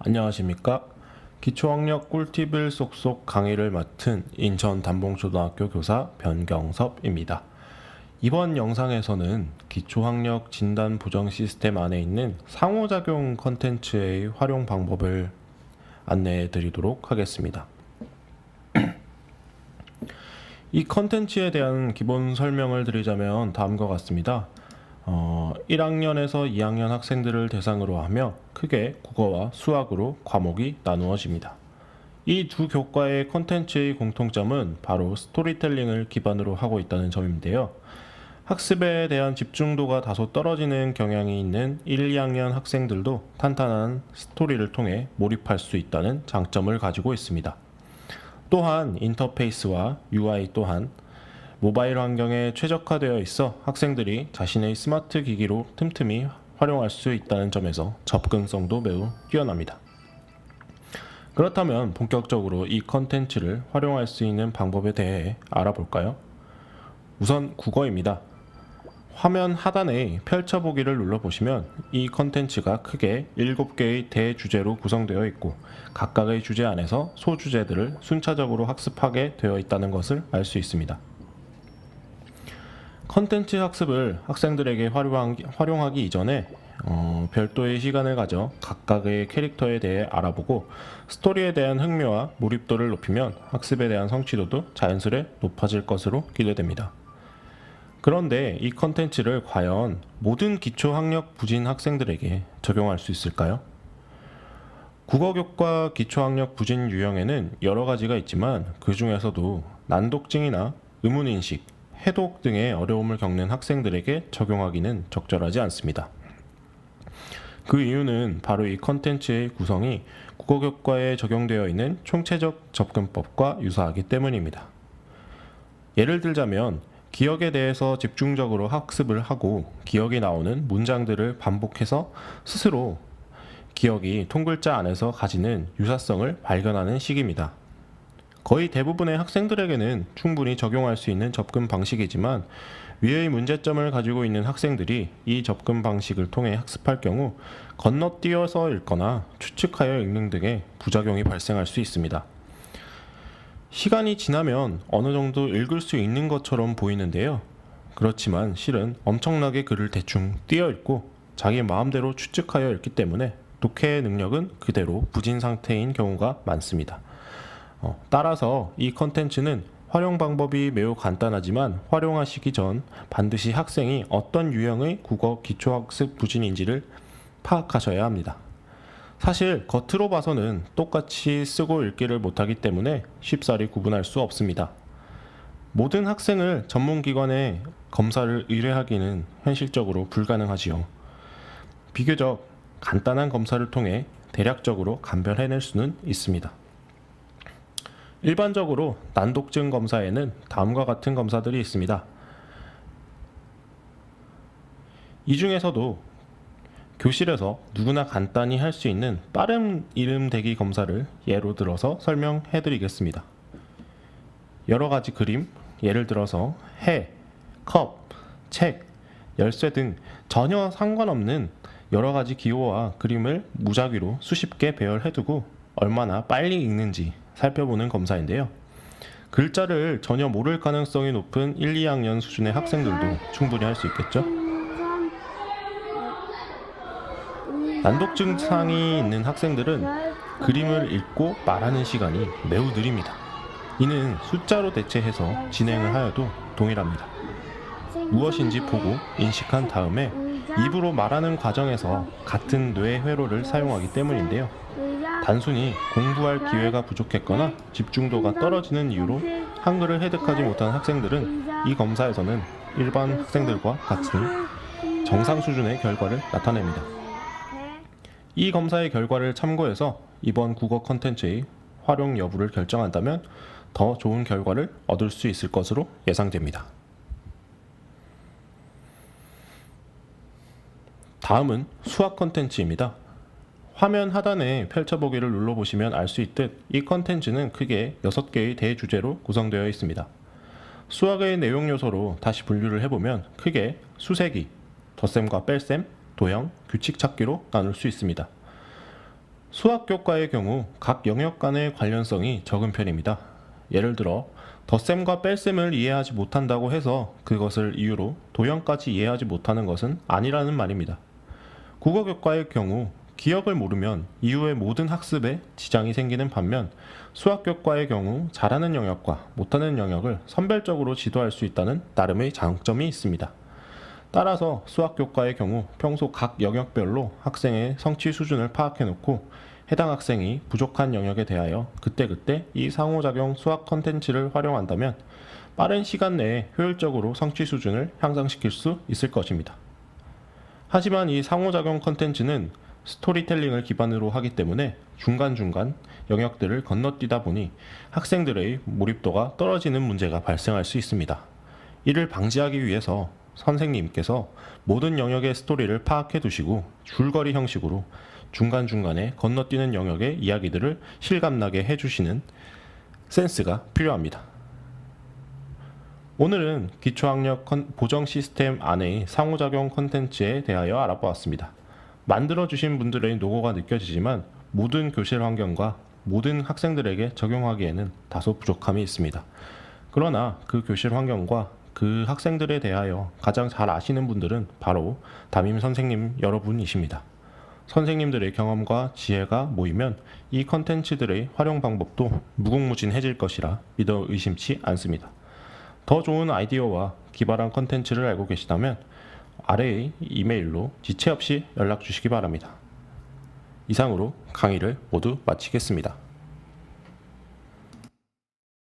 안녕하십니까? 기초학력 꿀팁을 쏙쏙 강의를 맡은 인천 담봉초등학교 교사 변경섭입니다. 이번 영상에서는 기초학력 진단 보정 시스템 안에 있는 상호작용 컨텐츠의 활용 방법을 안내해 드리도록 하겠습니다. 이 컨텐츠에 대한 기본 설명을 드리자면 다음과 같습니다. 어, 1학년에서 2학년 학생들을 대상으로 하며 크게 국어와 수학으로 과목이 나누어집니다. 이 두 교과의 컨텐츠의 공통점은 바로 스토리텔링을 기반으로 하고 있다는 점인데요. 학습에 대한 집중도가 다소 떨어지는 경향이 있는 1, 2학년 학생들도 탄탄한 스토리를 통해 몰입할 수 있다는 장점을 가지고 있습니다. 또한 인터페이스와 UI 또한 모바일 환경에 최적화되어 있어 학생들이 자신의 스마트 기기로 틈틈이 활용할 수 있다는 점에서 접근성도 매우 뛰어납니다. 그렇다면 본격적으로 이 컨텐츠를 활용할 수 있는 방법에 대해 알아볼까요? 우선 국어입니다. 화면 하단에 펼쳐보기를 눌러보시면 이 컨텐츠가 크게 7개의 대주제로 구성되어 있고 각각의 주제 안에서 소주제들을 순차적으로 학습하게 되어 있다는 것을 알 수 있습니다. 컨텐츠 학습을 학생들에게 활용하기, 이전에 어, 별도의 시간을 가져 각각의 캐릭터에 대해 알아보고 스토리에 대한 흥미와 몰입도를 높이면 학습에 대한 성취도도 자연스레 높아질 것으로 기대됩니다. 그런데 이 컨텐츠를 과연 모든 기초 학력 부진 학생들에게 적용할 수 있을까요? 국어교과 기초학력 부진 유형에는 여러 가지가 있지만 그 중에서도 난독증이나 의문인식, 해독 등의 어려움을 겪는 학생들에게 적용하기는 적절하지 않습니다. 그 이유는 바로 이 컨텐츠의 구성이 국어 교과에 적용되어 있는 총체적 접근법과 유사하기 때문입니다. 예를 들자면 기억에 대해서 집중적으로 학습을 하고 기억이 나오는 문장들을 반복해서 스스로 기억이 통글자 안에서 가지는 유사성을 발견하는 시기입니다. 거의 대부분의 학생들에게는 충분히 적용할 수 있는 접근 방식이지만 위의 문제점을 가지고 있는 학생들이 이 접근 방식을 통해 학습할 경우 건너뛰어서 읽거나 추측하여 읽는 등의 부작용이 발생할 수 있습니다. 시간이 지나면 어느 정도 읽을 수 있는 것처럼 보이는데요. 그렇지만 실은 엄청나게 글을 대충 띄어 읽고 자기 마음대로 추측하여 읽기 때문에 독해 능력은 그대로 부진 상태인 경우가 많습니다. 어, 따라서 이 컨텐츠는 활용 방법이 매우 간단하지만 활용하시기 전 반드시 학생이 어떤 유형의 국어 기초학습 부진인지를 파악하셔야 합니다. 사실 겉으로 봐서는 똑같이 쓰고 읽기를 못하기 때문에 쉽사리 구분할 수 없습니다. 모든 학생을 전문기관에 검사를 의뢰하기는 현실적으로 불가능하지요. 비교적 간단한 검사를 통해 대략적으로 감별해낼 수는 있습니다. 일반적으로 난독증 검사에는 다음과 같은 검사들이 있습니다. 이 중에서도 교실에서 누구나 간단히 할 수 있는 빠른 이름 대기 검사를 예로 들어서 설명해 드리겠습니다. 여러 가지 그림, 예를 들어서 해, 컵, 책, 열쇠 등 전혀 상관없는 여러 가지 기호와 그림을 무작위로 수십 개 배열해 두고 얼마나 빨리 읽는지 살펴보는 검사인데요. 글자를 전혀 모를 가능성이 높은 1, 2학년 수준의 학생들도 충분히 할 수 있겠죠? 난독 증상이 있는 학생들은 그림을 읽고 말하는 시간이 매우 느립니다. 이는 숫자로 대체해서 진행을 하여도 동일합니다. 무엇인지 보고 인식한 다음에 입으로 말하는 과정에서 같은 뇌 회로를 사용하기 때문인데요. 단순히 공부할 기회가 부족했거나 집중도가 떨어지는 이유로 한글을 획득하지 못한 학생들은 이 검사에서는 일반 학생들과 같은 정상 수준의 결과를 나타냅니다. 이 검사의 결과를 참고해서 이번 국어 컨텐츠의 활용 여부를 결정한다면 더 좋은 결과를 얻을 수 있을 것으로 예상됩니다. 다음은 수학 컨텐츠입니다. 화면 하단에 펼쳐보기를 눌러보시면 알 수 있듯 이 컨텐츠는 크게 6개의 대주제로 구성되어 있습니다. 수학의 내용 요소로 다시 분류를 해보면 크게 수세기, 덧셈과 뺄셈, 도형, 규칙 찾기로 나눌 수 있습니다. 수학 교과의 경우 각 영역 간의 관련성이 적은 편입니다. 예를 들어 덧셈과 뺄셈을 이해하지 못한다고 해서 그것을 이유로 도형까지 이해하지 못하는 것은 아니라는 말입니다. 국어 교과의 경우 기억을 모르면 이후의 모든 학습에 지장이 생기는 반면 수학 교과의 경우 잘하는 영역과 못하는 영역을 선별적으로 지도할 수 있다는 나름의 장점이 있습니다. 따라서 수학 교과의 경우 평소 각 영역별로 학생의 성취 수준을 파악해 놓고 해당 학생이 부족한 영역에 대하여 그때그때 이 상호작용 수학 컨텐츠를 활용한다면 빠른 시간 내에 효율적으로 성취 수준을 향상시킬 수 있을 것입니다. 하지만 이 상호작용 컨텐츠는 스토리텔링을 기반으로 하기 때문에 중간중간 영역들을 건너뛰다 보니 학생들의 몰입도가 떨어지는 문제가 발생할 수 있습니다. 이를 방지하기 위해서 선생님께서 모든 영역의 스토리를 파악해 두시고 줄거리 형식으로 중간중간에 건너뛰는 영역의 이야기들을 실감나게 해주시는 센스가 필요합니다. 오늘은 기초학력 컨- 보정 시스템 안의 상호작용 콘텐츠에 대하여 알아보았습니다. 만들어주신 분들의 노고가 느껴지지만 모든 교실 환경과 모든 학생들에게 적용하기에는 다소 부족함이 있습니다. 그러나 그 교실 환경과 그 학생들에 대하여 가장 잘 아시는 분들은 바로 담임 선생님 여러분이십니다. 선생님들의 경험과 지혜가 모이면 이 컨텐츠들의 활용 방법도 무궁무진해질 것이라 믿어 의심치 않습니다. 더 좋은 아이디어와 기발한 컨텐츠를 알고 계시다면 아래의 이메일로 지체 없이 연락 주시기 바랍니다. 이상으로 강의를 모두 마치겠습니다.